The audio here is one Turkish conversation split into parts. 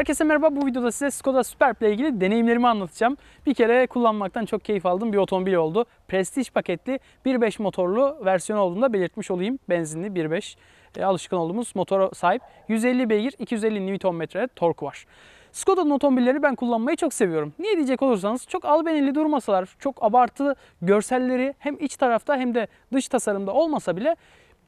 Herkese merhaba. Bu videoda size Skoda Superb ile ilgili deneyimlerimi anlatacağım. Bir kere kullanmaktan çok keyif aldığım bir otomobil oldu. Prestige paketli 1.5 motorlu versiyon olduğunu da belirtmiş olayım. Benzinli 1.5 e, alışkın olduğumuz motora sahip. 150 beygir, 250 Nm torku var. Skoda'nın otomobilleri ben kullanmayı çok seviyorum. Niye diyecek olursanız çok albenili durmasalar, çok abartılı görselleri hem iç tarafta hem de dış tasarımda olmasa bile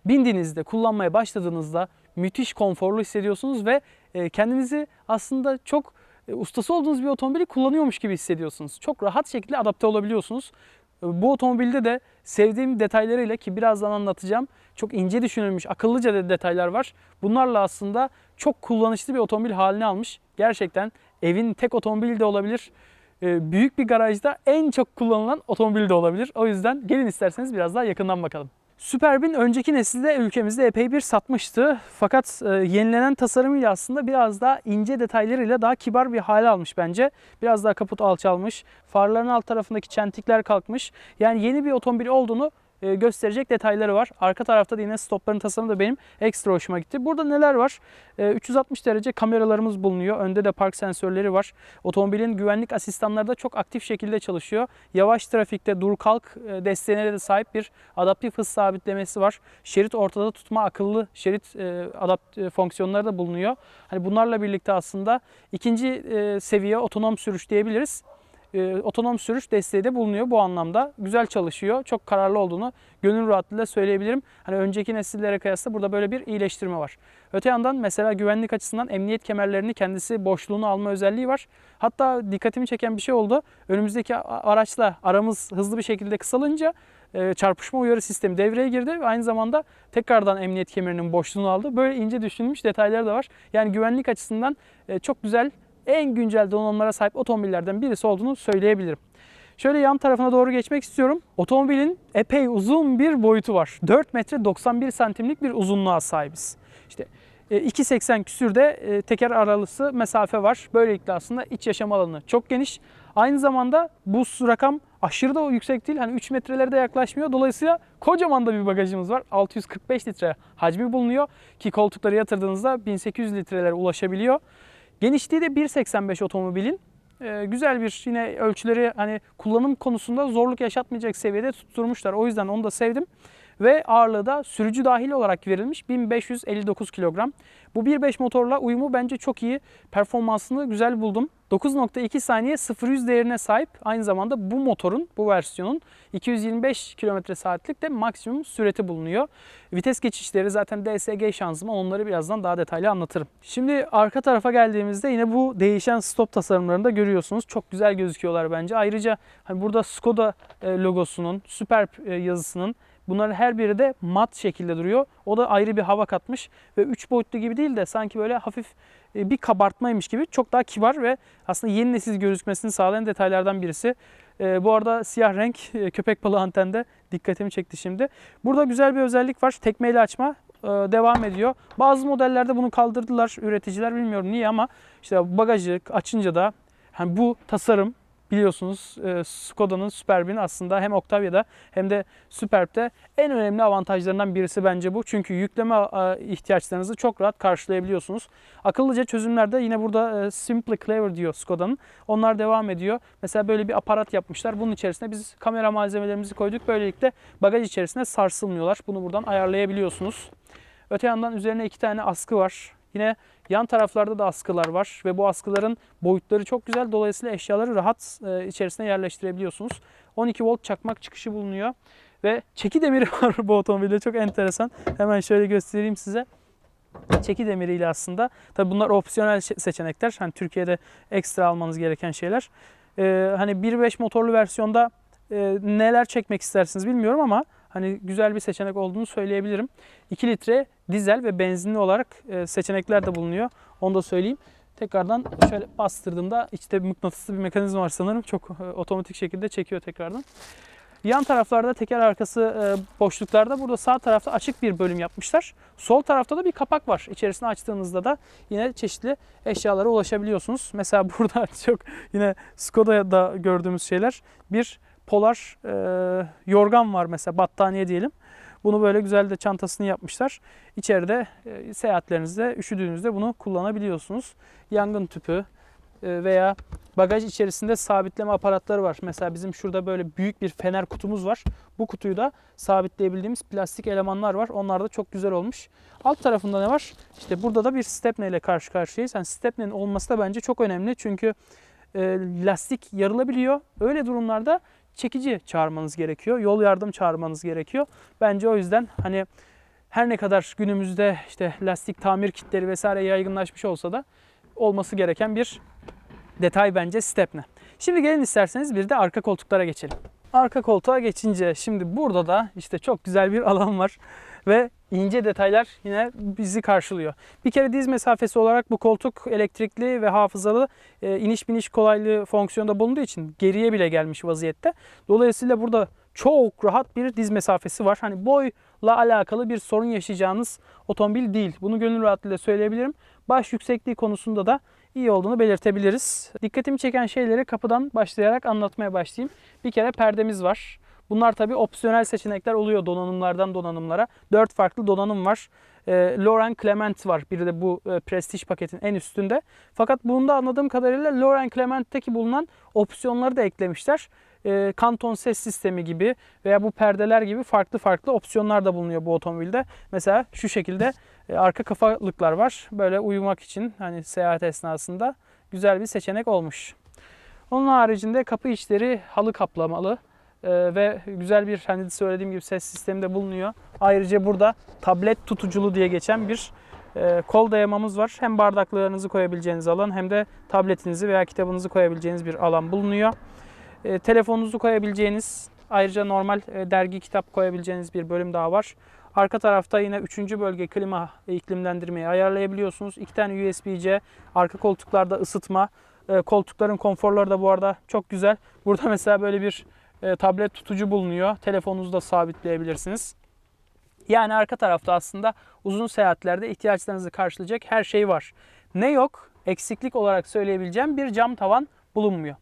bindiğinizde, kullanmaya başladığınızda müthiş konforlu hissediyorsunuz ve e, kendinizi aslında çok e, ustası olduğunuz bir otomobili kullanıyormuş gibi hissediyorsunuz. Çok rahat şekilde adapte olabiliyorsunuz. E, Bu otomobilde de sevdiğim detaylarıyla ki birazdan anlatacağım. Çok ince düşünülmüş, akıllıca de detaylar var. Bunlarla aslında çok kullanışlı bir otomobil haline almış. Gerçekten evin tek otomobili de olabilir. Büyük bir garajda en çok kullanılan otomobil de olabilir. O yüzden gelin isterseniz biraz daha yakından bakalım. Superb'in önceki nesilde ülkemizde epey bir satmıştı. Fakat e, yenilenen tasarımıyla aslında biraz daha ince detaylarıyla daha kibar bir hale almış bence. Biraz daha kaput alçalmış. Farların alt tarafındaki çentikler kalkmış. Yani yeni bir otomobil olduğunu gösterecek detayları var. Arka tarafta da yine stopların tasarımı da benim ekstra hoşuma gitti. Burada neler var? E, 360 derece kameralarımız bulunuyor. Önde de park sensörleri var. Otomobilin güvenlik asistanları da çok aktif şekilde çalışıyor. Yavaş trafikte dur kalk e, desteğine de sahip bir adaptif hız sabitlemesi var. Şerit ortada tutma akıllı şerit e, adapt e, fonksiyonları da bulunuyor. Hani bunlarla birlikte aslında ikinci e, seviye otonom sürüş diyebiliriz e, otonom sürüş desteği de bulunuyor bu anlamda. Güzel çalışıyor. Çok kararlı olduğunu gönül rahatlığıyla söyleyebilirim. Hani önceki nesillere kıyasla burada böyle bir iyileştirme var. Öte yandan mesela güvenlik açısından emniyet kemerlerini kendisi boşluğunu alma özelliği var. Hatta dikkatimi çeken bir şey oldu. Önümüzdeki araçla aramız hızlı bir şekilde kısalınca e, çarpışma uyarı sistemi devreye girdi ve aynı zamanda tekrardan emniyet kemerinin boşluğunu aldı. Böyle ince düşünülmüş detayları da var. Yani güvenlik açısından e, çok güzel en güncel donanımlara sahip otomobillerden birisi olduğunu söyleyebilirim. Şöyle yan tarafına doğru geçmek istiyorum. Otomobilin epey uzun bir boyutu var. 4 metre 91 santimlik bir uzunluğa sahibiz. İşte e, 2.80 küsürde e, teker aralısı mesafe var. Böylelikle aslında iç yaşam alanı çok geniş. Aynı zamanda bu rakam aşırı da yüksek değil. Hani 3 metrelere de yaklaşmıyor. Dolayısıyla kocaman da bir bagajımız var. 645 litre hacmi bulunuyor ki koltukları yatırdığınızda 1800 litrelere ulaşabiliyor. Genişliği de 1.85 otomobilin. Ee, güzel bir yine ölçüleri hani kullanım konusunda zorluk yaşatmayacak seviyede tutturmuşlar. O yüzden onu da sevdim. Ve ağırlığı da sürücü dahil olarak verilmiş 1559 kilogram. Bu 1.5 motorla uyumu bence çok iyi. Performansını güzel buldum. 9.2 saniye 0-100 değerine sahip. Aynı zamanda bu motorun, bu versiyonun 225 km saatlik de maksimum süreti bulunuyor. Vites geçişleri zaten DSG şanzıman onları birazdan daha detaylı anlatırım. Şimdi arka tarafa geldiğimizde yine bu değişen stop tasarımlarını da görüyorsunuz. Çok güzel gözüküyorlar bence. Ayrıca hani burada Skoda e, logosunun, Superb e, yazısının Bunların her biri de mat şekilde duruyor. O da ayrı bir hava katmış ve 3 boyutlu gibi değil de sanki böyle hafif e, bir kabartmaymış gibi çok daha kibar ve aslında yeni nesil gözükmesini sağlayan detaylardan birisi. E, bu arada siyah renk e, köpek balığı antende dikkatimi çekti şimdi. Burada güzel bir özellik var. Tekmeyle açma e, devam ediyor. Bazı modellerde bunu kaldırdılar üreticiler bilmiyorum niye ama işte bagajı açınca da hani bu tasarım biliyorsunuz e, Skoda'nın Superb'in aslında hem Octavia'da hem de Superb'de en önemli avantajlarından birisi bence bu. Çünkü yükleme e, ihtiyaçlarınızı çok rahat karşılayabiliyorsunuz. Akıllıca çözümlerde yine burada e, Simply Clever diyor Skoda'nın. Onlar devam ediyor. Mesela böyle bir aparat yapmışlar. Bunun içerisine biz kamera malzemelerimizi koyduk. Böylelikle bagaj içerisine sarsılmıyorlar. Bunu buradan ayarlayabiliyorsunuz. Öte yandan üzerine iki tane askı var. Yine yan taraflarda da askılar var ve bu askıların boyutları çok güzel. Dolayısıyla eşyaları rahat e, içerisine yerleştirebiliyorsunuz. 12 volt çakmak çıkışı bulunuyor ve çeki demiri var bu otomobilde çok enteresan. Hemen şöyle göstereyim size. Çeki demiriyle aslında. Tabi bunlar opsiyonel seçenekler. Hani Türkiye'de ekstra almanız gereken şeyler. Ee, hani 1.5 motorlu versiyonda e, neler çekmek istersiniz bilmiyorum ama hani güzel bir seçenek olduğunu söyleyebilirim. 2 litre dizel ve benzinli olarak e, seçenekler de bulunuyor. Onu da söyleyeyim. Tekrardan şöyle bastırdığımda içte mıknatıslı bir mekanizma var sanırım. Çok e, otomatik şekilde çekiyor tekrardan. Yan taraflarda teker arkası e, boşluklarda burada sağ tarafta açık bir bölüm yapmışlar. Sol tarafta da bir kapak var. İçerisini açtığınızda da yine çeşitli eşyalara ulaşabiliyorsunuz. Mesela burada çok yine Skoda'da gördüğümüz şeyler bir polar e, yorgan var mesela battaniye diyelim. Bunu böyle güzel de çantasını yapmışlar. İçeride e, seyahatlerinizde üşüdüğünüzde bunu kullanabiliyorsunuz. Yangın tüpü e, veya bagaj içerisinde sabitleme aparatları var. Mesela bizim şurada böyle büyük bir fener kutumuz var. Bu kutuyu da sabitleyebildiğimiz plastik elemanlar var. Onlar da çok güzel olmuş. Alt tarafında ne var? İşte burada da bir stepne ile karşı karşıyayız. Yani stepnenin olması da bence çok önemli. Çünkü e, lastik yarılabiliyor. Öyle durumlarda çekici çağırmanız gerekiyor. Yol yardım çağırmanız gerekiyor. Bence o yüzden hani her ne kadar günümüzde işte lastik tamir kitleri vesaire yaygınlaşmış olsa da olması gereken bir detay bence stepne. Şimdi gelin isterseniz bir de arka koltuklara geçelim. Arka koltuğa geçince şimdi burada da işte çok güzel bir alan var ve ince detaylar yine bizi karşılıyor. Bir kere diz mesafesi olarak bu koltuk elektrikli ve hafızalı e, iniş biniş kolaylığı fonksiyonda bulunduğu için geriye bile gelmiş vaziyette. Dolayısıyla burada çok rahat bir diz mesafesi var. Hani boyla alakalı bir sorun yaşayacağınız otomobil değil. Bunu gönül rahatlığıyla söyleyebilirim. Baş yüksekliği konusunda da iyi olduğunu belirtebiliriz. Dikkatimi çeken şeyleri kapıdan başlayarak anlatmaya başlayayım. Bir kere perdemiz var. Bunlar tabii opsiyonel seçenekler oluyor donanımlardan donanımlara. Dört farklı donanım var. E, Lauren Clement var. Biri de bu e, Prestige paketin en üstünde. Fakat bunda anladığım kadarıyla Lauren Clement'teki bulunan opsiyonları da eklemişler. E, kanton ses sistemi gibi veya bu perdeler gibi farklı farklı opsiyonlar da bulunuyor bu otomobilde. Mesela şu şekilde e, arka kafalıklar var. Böyle uyumak için hani seyahat esnasında güzel bir seçenek olmuş. Onun haricinde kapı içleri halı kaplamalı e, ve güzel bir hani söylediğim gibi ses sistemi de bulunuyor. Ayrıca burada tablet tutuculu diye geçen bir e, kol dayamamız var. Hem bardaklarınızı koyabileceğiniz alan hem de tabletinizi veya kitabınızı koyabileceğiniz bir alan bulunuyor. E, telefonunuzu koyabileceğiniz ayrıca normal e, dergi kitap koyabileceğiniz bir bölüm daha var. Arka tarafta yine 3. bölge klima iklimlendirmeyi ayarlayabiliyorsunuz. İki tane USB-C, arka koltuklarda ısıtma. Koltukların konforları da bu arada çok güzel. Burada mesela böyle bir e, tablet tutucu bulunuyor. Telefonunuzu da sabitleyebilirsiniz. Yani arka tarafta aslında uzun seyahatlerde ihtiyaçlarınızı karşılayacak her şey var. Ne yok? Eksiklik olarak söyleyebileceğim bir cam tavan bulunmuyor.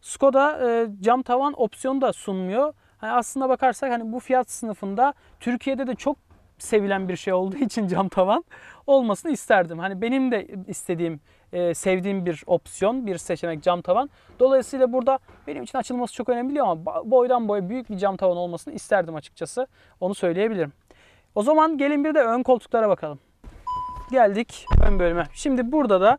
Skoda e, cam tavan opsiyonu da sunmuyor. Hani aslında bakarsak hani bu fiyat sınıfında Türkiye'de de çok sevilen bir şey olduğu için cam tavan olmasını isterdim. Hani benim de istediğim, e, sevdiğim bir opsiyon, bir seçenek cam tavan. Dolayısıyla burada benim için açılması çok önemli değil ama boydan boya büyük bir cam tavan olmasını isterdim açıkçası. Onu söyleyebilirim. O zaman gelin bir de ön koltuklara bakalım. Geldik ön bölüme. Şimdi burada da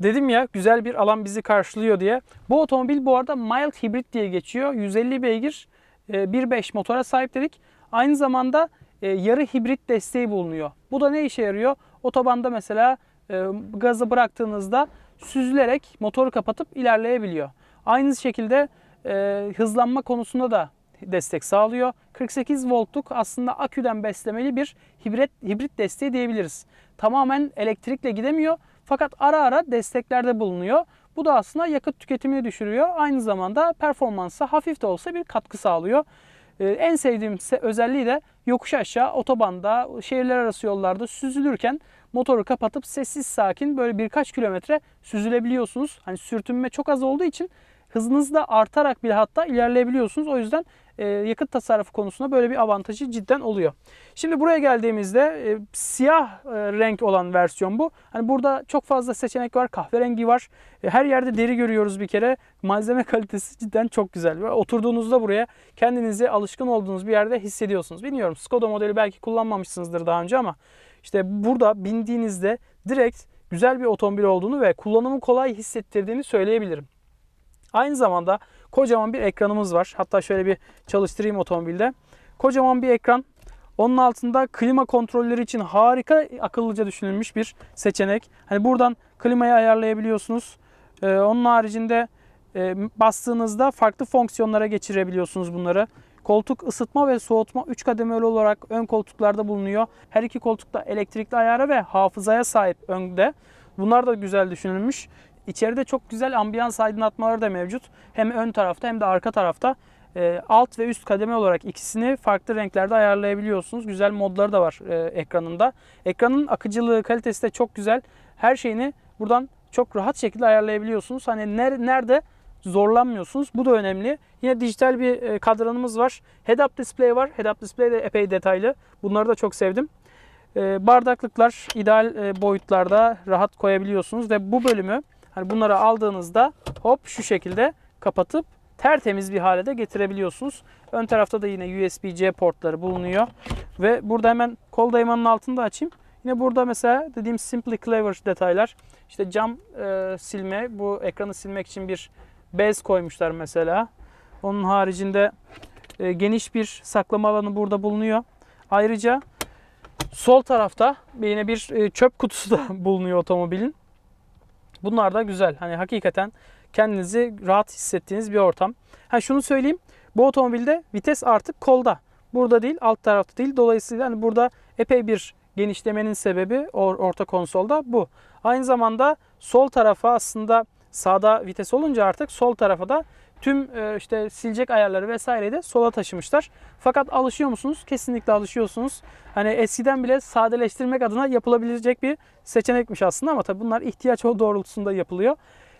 dedim ya güzel bir alan bizi karşılıyor diye. Bu otomobil bu arada mild hibrit diye geçiyor. 150 beygir e, 1.5 motora sahip dedik. Aynı zamanda e, yarı hibrit desteği bulunuyor. Bu da ne işe yarıyor? Otobanda mesela e, gazı bıraktığınızda süzülerek motoru kapatıp ilerleyebiliyor. Aynı şekilde e, hızlanma konusunda da destek sağlıyor. 48 voltluk aslında aküden beslemeli bir hibrit, hibrit desteği diyebiliriz. Tamamen elektrikle gidemiyor fakat ara ara desteklerde bulunuyor. Bu da aslında yakıt tüketimini düşürüyor. Aynı zamanda performansa hafif de olsa bir katkı sağlıyor. Ee, en sevdiğim özelliği de yokuş aşağı otobanda, şehirler arası yollarda süzülürken motoru kapatıp sessiz sakin böyle birkaç kilometre süzülebiliyorsunuz. Hani sürtünme çok az olduğu için hızınız da artarak bile hatta ilerleyebiliyorsunuz. O yüzden e, yakıt tasarrufu konusunda böyle bir avantajı cidden oluyor. Şimdi buraya geldiğimizde e, siyah e, renk olan versiyon bu. Hani burada çok fazla seçenek var. Kahverengi var. E, her yerde deri görüyoruz bir kere. Malzeme kalitesi cidden çok güzel. Ve oturduğunuzda buraya kendinizi alışkın olduğunuz bir yerde hissediyorsunuz. Bilmiyorum Skoda modeli belki kullanmamışsınızdır daha önce ama işte burada bindiğinizde direkt güzel bir otomobil olduğunu ve kullanımı kolay hissettirdiğini söyleyebilirim. Aynı zamanda kocaman bir ekranımız var. Hatta şöyle bir çalıştırayım otomobilde. Kocaman bir ekran. Onun altında klima kontrolleri için harika akıllıca düşünülmüş bir seçenek. Hani buradan klimayı ayarlayabiliyorsunuz. Ee, onun haricinde e, bastığınızda farklı fonksiyonlara geçirebiliyorsunuz bunları. Koltuk ısıtma ve soğutma 3 kademeli olarak ön koltuklarda bulunuyor. Her iki koltukta elektrikli ayara ve hafızaya sahip önde. Bunlar da güzel düşünülmüş. İçeride çok güzel ambiyans aydınlatmaları da mevcut. Hem ön tarafta hem de arka tarafta. E, alt ve üst kademe olarak ikisini farklı renklerde ayarlayabiliyorsunuz. Güzel modları da var e, ekranında. Ekranın akıcılığı, kalitesi de çok güzel. Her şeyini buradan çok rahat şekilde ayarlayabiliyorsunuz. Hani ner- nerede zorlanmıyorsunuz. Bu da önemli. Yine dijital bir e, kadranımız var. Head-up display var. Head-up display de epey detaylı. Bunları da çok sevdim. E, bardaklıklar ideal e, boyutlarda rahat koyabiliyorsunuz ve bu bölümü hani bunları aldığınızda hop şu şekilde kapatıp tertemiz bir hale de getirebiliyorsunuz. Ön tarafta da yine USB-C portları bulunuyor. Ve burada hemen kol dayamanın altını da açayım. Yine burada mesela dediğim Simply Clever detaylar. İşte cam e, silme, bu ekranı silmek için bir bez koymuşlar mesela. Onun haricinde e, geniş bir saklama alanı burada bulunuyor. Ayrıca sol tarafta yine bir e, çöp kutusu da bulunuyor otomobilin. Bunlar da güzel. Hani hakikaten kendinizi rahat hissettiğiniz bir ortam. Ha şunu söyleyeyim. Bu otomobilde vites artık kolda. Burada değil, alt tarafta değil. Dolayısıyla hani burada epey bir genişlemenin sebebi or- orta konsolda bu. Aynı zamanda sol tarafa aslında sağda vites olunca artık sol tarafa da tüm e, işte silecek ayarları vesaireyi de sola taşımışlar. Fakat alışıyor musunuz? Kesinlikle alışıyorsunuz. Hani eskiden bile sadeleştirmek adına yapılabilecek bir seçenekmiş aslında ama tabii bunlar ihtiyaç doğrultusunda yapılıyor.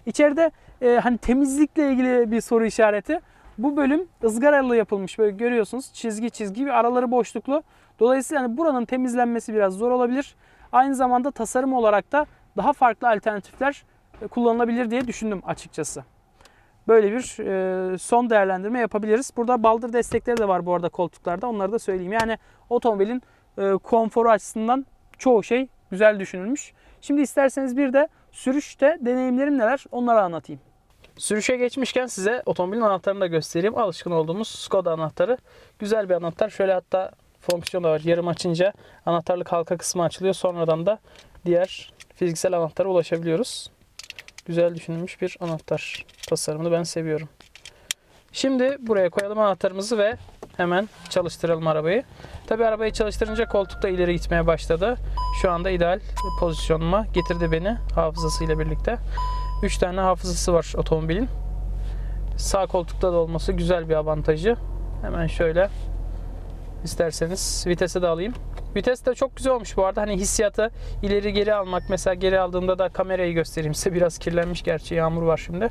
İçeride e, hani temizlikle ilgili bir soru işareti. Bu bölüm ızgaralı yapılmış böyle görüyorsunuz çizgi çizgi ve araları boşluklu. Dolayısıyla hani buranın temizlenmesi biraz zor olabilir. Aynı zamanda tasarım olarak da daha farklı alternatifler kullanılabilir diye düşündüm açıkçası. Böyle bir e, son değerlendirme yapabiliriz. Burada baldır destekleri de var bu arada koltuklarda. Onları da söyleyeyim. Yani otomobilin e, konforu açısından çoğu şey güzel düşünülmüş. Şimdi isterseniz bir de sürüşte deneyimlerim neler onları anlatayım. Sürüşe geçmişken size otomobilin anahtarını da göstereyim. Alışkın olduğumuz Skoda anahtarı. Güzel bir anahtar. Şöyle hatta fonksiyonu var. Yarım açınca anahtarlık halka kısmı açılıyor. Sonradan da diğer fiziksel anahtara ulaşabiliyoruz. Güzel düşünülmüş bir anahtar tasarımını ben seviyorum. Şimdi buraya koyalım anahtarımızı ve hemen çalıştıralım arabayı. Tabi arabayı çalıştırınca koltuk da ileri gitmeye başladı. Şu anda ideal pozisyonuma getirdi beni hafızasıyla birlikte. 3 tane hafızası var otomobilin. Sağ koltukta da olması güzel bir avantajı. Hemen şöyle isterseniz vitese de alayım. Vites de çok güzel olmuş bu arada. Hani hissiyatı ileri geri almak. Mesela geri aldığımda da kamerayı göstereyim size. Biraz kirlenmiş gerçi yağmur var şimdi.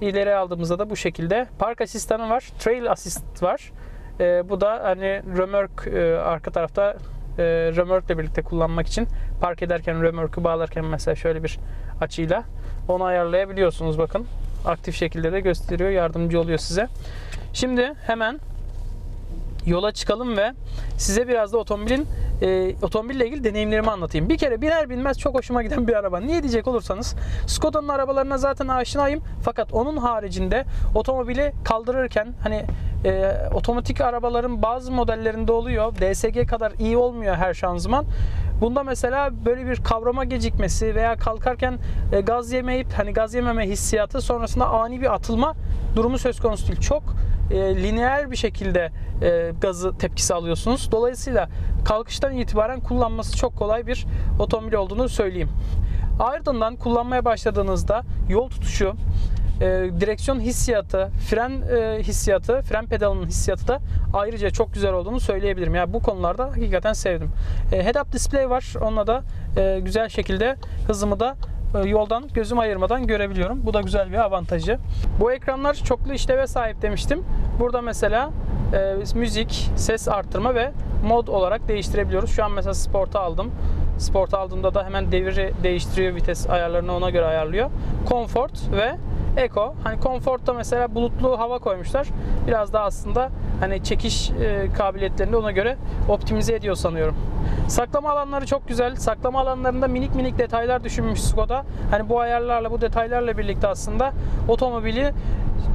İleri aldığımızda da bu şekilde. Park asistanı var. Trail assist var. Ee, bu da hani römörk e, arka tarafta e, römörkle birlikte kullanmak için park ederken römörkü bağlarken mesela şöyle bir açıyla onu ayarlayabiliyorsunuz bakın. Aktif şekilde de gösteriyor. Yardımcı oluyor size. Şimdi hemen yola çıkalım ve size biraz da otomobilin e, otomobille ilgili deneyimlerimi anlatayım. Bir kere biner binmez çok hoşuma giden bir araba. Niye diyecek olursanız Skoda'nın arabalarına zaten aşinayım. Fakat onun haricinde otomobili kaldırırken hani e, otomatik arabaların bazı modellerinde oluyor. DSG kadar iyi olmuyor her şanzıman. Bunda mesela böyle bir kavrama gecikmesi veya kalkarken e, gaz yemeyip hani gaz yememe hissiyatı sonrasında ani bir atılma durumu söz konusu değil. Çok e, lineer bir şekilde e, gazı tepkisi alıyorsunuz. Dolayısıyla kalkıştan itibaren kullanması çok kolay bir otomobil olduğunu söyleyeyim. Ardından kullanmaya başladığınızda yol tutuşu, e, direksiyon hissiyatı, fren e, hissiyatı, fren pedalının hissiyatı da ayrıca çok güzel olduğunu söyleyebilirim. Yani bu konularda hakikaten sevdim. E, Head-up display var. Onunla da e, güzel şekilde hızımı da yoldan gözüm ayırmadan görebiliyorum. Bu da güzel bir avantajı. Bu ekranlar çoklu işleve sahip demiştim. Burada mesela e, müzik, ses arttırma ve mod olarak değiştirebiliyoruz. Şu an mesela sporta aldım. Sport aldığımda da hemen deviri değiştiriyor, vites ayarlarını ona göre ayarlıyor. Comfort ve Eco. Hani Comfort'ta mesela bulutlu hava koymuşlar. Biraz daha aslında hani çekiş e, kabiliyetlerini ona göre optimize ediyor sanıyorum. Saklama alanları çok güzel. Saklama alanlarında minik minik detaylar düşünmüş Skoda. Hani bu ayarlarla, bu detaylarla birlikte aslında otomobili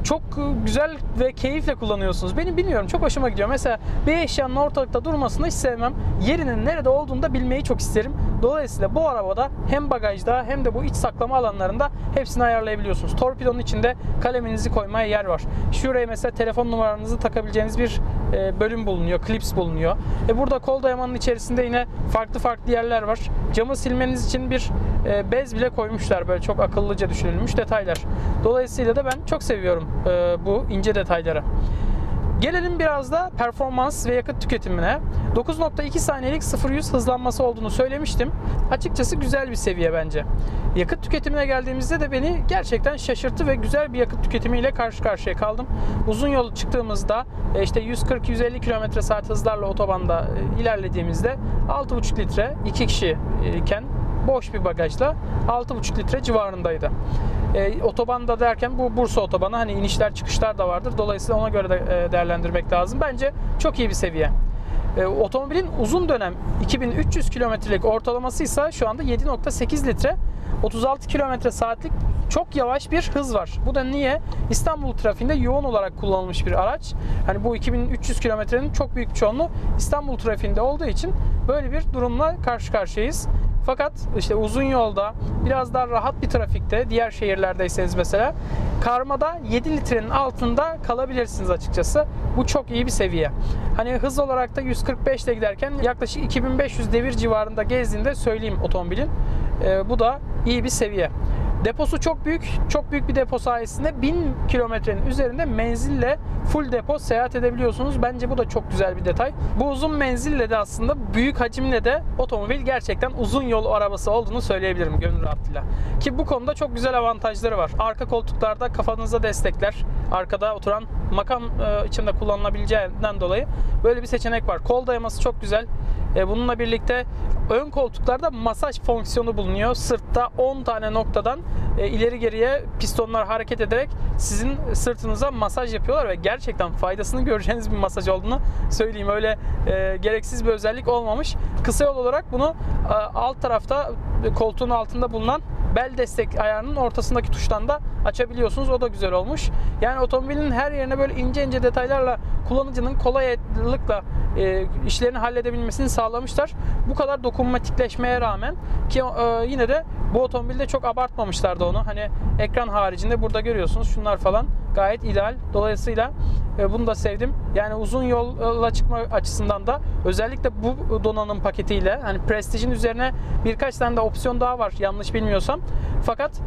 çok güzel ve keyifle kullanıyorsunuz. Benim bilmiyorum çok hoşuma gidiyor. Mesela bir eşyanın ortalıkta durmasını hiç sevmem. Yerinin nerede olduğunu da bilmeyi çok isterim. Dolayısıyla bu arabada hem bagajda hem de bu iç saklama alanlarında hepsini ayarlayabiliyorsunuz. Torpidonun içinde kaleminizi koymaya yer var. Şuraya mesela telefon numaranızı takabileceğiniz bir e, bölüm bulunuyor. Clips bulunuyor. E burada kol dayamanın içerisinde yine farklı farklı yerler var. Camı silmeniz için bir e, bez bile koymuşlar. Böyle çok akıllıca düşünülmüş detaylar. Dolayısıyla da ben çok seviyorum e, bu ince detayları. Gelelim biraz da performans ve yakıt tüketimine. 9.2 saniyelik 0-100 hızlanması olduğunu söylemiştim. Açıkçası güzel bir seviye bence. Yakıt tüketimine geldiğimizde de beni gerçekten şaşırttı ve güzel bir yakıt tüketimiyle karşı karşıya kaldım. Uzun yol çıktığımızda e, işte 140-150 km saat hızlarla otobanda e, ilerlediğimizde 6.5 litre 2 kişi iken boş bir bagajla 6.5 litre civarındaydı. E, otobanda derken bu Bursa otobanı hani inişler çıkışlar da vardır. Dolayısıyla ona göre de e, değerlendirmek lazım. Bence çok iyi bir seviye. E, otomobilin uzun dönem 2300 kilometrelik ortalaması ise şu anda 7.8 litre 36 kilometre saatlik çok yavaş bir hız var. Bu da niye? İstanbul trafiğinde yoğun olarak kullanılmış bir araç. Hani bu 2300 kilometrenin çok büyük çoğunluğu İstanbul trafiğinde olduğu için böyle bir durumla karşı karşıyayız. Fakat işte uzun yolda biraz daha rahat bir trafikte diğer şehirlerdeyseniz mesela karmada 7 litrenin altında kalabilirsiniz açıkçası. Bu çok iyi bir seviye. Hani hız olarak da 145 ile giderken yaklaşık 2500 devir civarında gezdiğinde söyleyeyim otomobilin. Ee, bu da iyi bir seviye. Deposu çok büyük. Çok büyük bir depo sayesinde 1000 kilometrenin üzerinde menzille full depo seyahat edebiliyorsunuz. Bence bu da çok güzel bir detay. Bu uzun menzille de aslında büyük hacimle de otomobil gerçekten uzun yol arabası olduğunu söyleyebilirim gönül rahatlığıyla. Ki bu konuda çok güzel avantajları var. Arka koltuklarda kafanıza destekler. Arkada oturan makam e, içinde kullanılabileceğinden dolayı böyle bir seçenek var. Kol dayaması çok güzel. E, Bununla birlikte ön koltuklarda masaj fonksiyonu bulunuyor. Sırtta 10 tane noktadan e, ileri geriye pistonlar hareket ederek sizin sırtınıza masaj yapıyorlar ve gerçekten faydasını göreceğiniz bir masaj olduğunu söyleyeyim. Öyle e, gereksiz bir özellik olmamış. Kısa yol olarak bunu e, alt tarafta e, koltuğun altında bulunan bel destek ayarının ortasındaki tuştan da açabiliyorsunuz. O da güzel olmuş. Yani otomobilin her yerine böyle ince ince detaylarla kullanıcının kolaylıkla e, işlerini halledebilmesini sağlamışlar. Bu kadar dokunmatikleşmeye rağmen ki e, yine de bu otomobilde çok abartmamışlardı onu. Hani ekran haricinde burada görüyorsunuz şunlar falan gayet ideal. Dolayısıyla e, bunu da sevdim. Yani uzun yola çıkma açısından da özellikle bu donanım paketiyle hani Prestige'in üzerine birkaç tane de opsiyon daha var yanlış bilmiyorsam. Fakat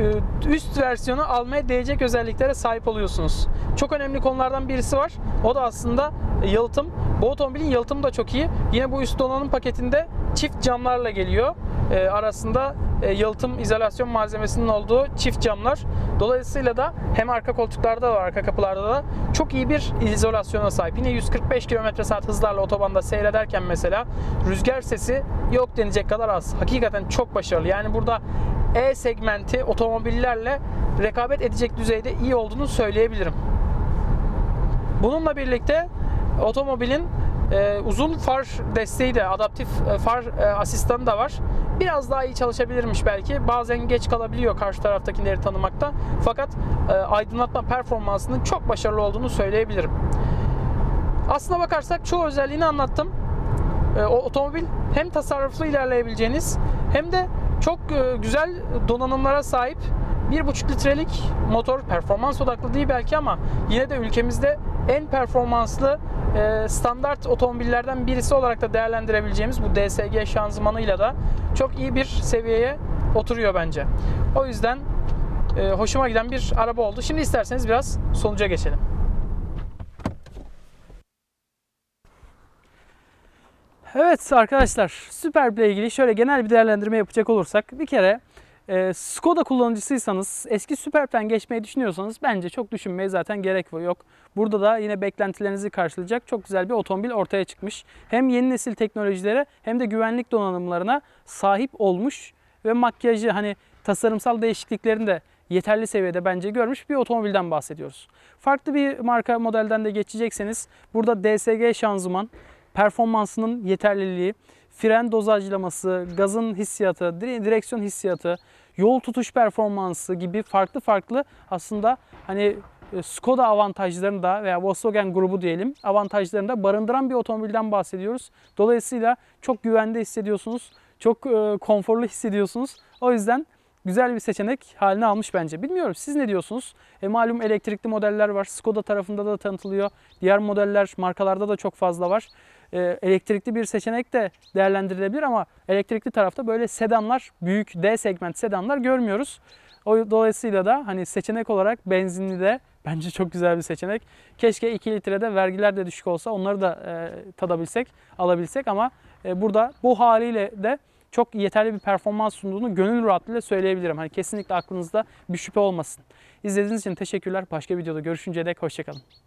e, üst versiyonu almaya değecek özelliklere sahip oluyorsunuz. Çok önemli konulardan birisi var. O da aslında yalıtım. Bu otomobilin yalıtımı da çok iyi. Yine bu üst donanım paketinde çift camlarla geliyor. E, arasında e, yalıtım izolasyon malzemesinin olduğu çift camlar. Dolayısıyla da hem arka koltuklarda da arka kapılarda da çok iyi bir izolasyona sahip. Yine 145 km saat hızlarla otobanda seyrederken mesela rüzgar sesi yok denecek kadar az. Hakikaten çok başarılı. Yani burada E segmenti otomobillerle rekabet edecek düzeyde iyi olduğunu söyleyebilirim. Bununla birlikte otomobilin e, uzun far desteği de adaptif e, far e, asistanı da var. Biraz daha iyi çalışabilirmiş belki. Bazen geç kalabiliyor karşı taraftakileri tanımakta. Fakat e, aydınlatma performansının çok başarılı olduğunu söyleyebilirim. Aslına bakarsak çoğu özelliğini anlattım. E, o otomobil hem tasarruflu ilerleyebileceğiniz hem de çok e, güzel donanımlara sahip 1.5 litrelik motor performans odaklı değil belki ama yine de ülkemizde en performanslı e, standart otomobillerden birisi olarak da değerlendirebileceğimiz bu DSG şanzımanıyla da çok iyi bir seviyeye oturuyor bence. O yüzden e, hoşuma giden bir araba oldu. Şimdi isterseniz biraz sonuca geçelim. Evet arkadaşlar Superb ile ilgili şöyle genel bir değerlendirme yapacak olursak bir kere e, Skoda kullanıcısıysanız eski Superb'den geçmeyi düşünüyorsanız bence çok düşünmeye zaten gerek yok. Burada da yine beklentilerinizi karşılayacak çok güzel bir otomobil ortaya çıkmış. Hem yeni nesil teknolojilere hem de güvenlik donanımlarına sahip olmuş ve makyajı hani tasarımsal değişikliklerini de yeterli seviyede bence görmüş bir otomobilden bahsediyoruz. Farklı bir marka modelden de geçecekseniz burada DSG şanzıman, performansının yeterliliği, fren dozajlaması, gazın hissiyatı, dire- direksiyon hissiyatı, yol tutuş performansı gibi farklı farklı aslında hani e, Skoda avantajlarını da veya Volkswagen grubu diyelim avantajlarını da barındıran bir otomobilden bahsediyoruz. Dolayısıyla çok güvende hissediyorsunuz, çok e, konforlu hissediyorsunuz. O yüzden güzel bir seçenek haline almış bence. Bilmiyorum siz ne diyorsunuz? E, malum elektrikli modeller var. Skoda tarafında da tanıtılıyor. Diğer modeller markalarda da çok fazla var. E, elektrikli bir seçenek de değerlendirilebilir ama elektrikli tarafta böyle sedanlar, büyük D segment sedanlar görmüyoruz. O dolayısıyla da hani seçenek olarak benzinli de bence çok güzel bir seçenek. Keşke 2 litrede vergiler de düşük olsa onları da e, tadabilsek, alabilsek ama e, burada bu haliyle de çok yeterli bir performans sunduğunu gönül rahatlığıyla söyleyebilirim. Hani kesinlikle aklınızda bir şüphe olmasın. İzlediğiniz için teşekkürler. Başka videoda görüşünceye dek hoşçakalın.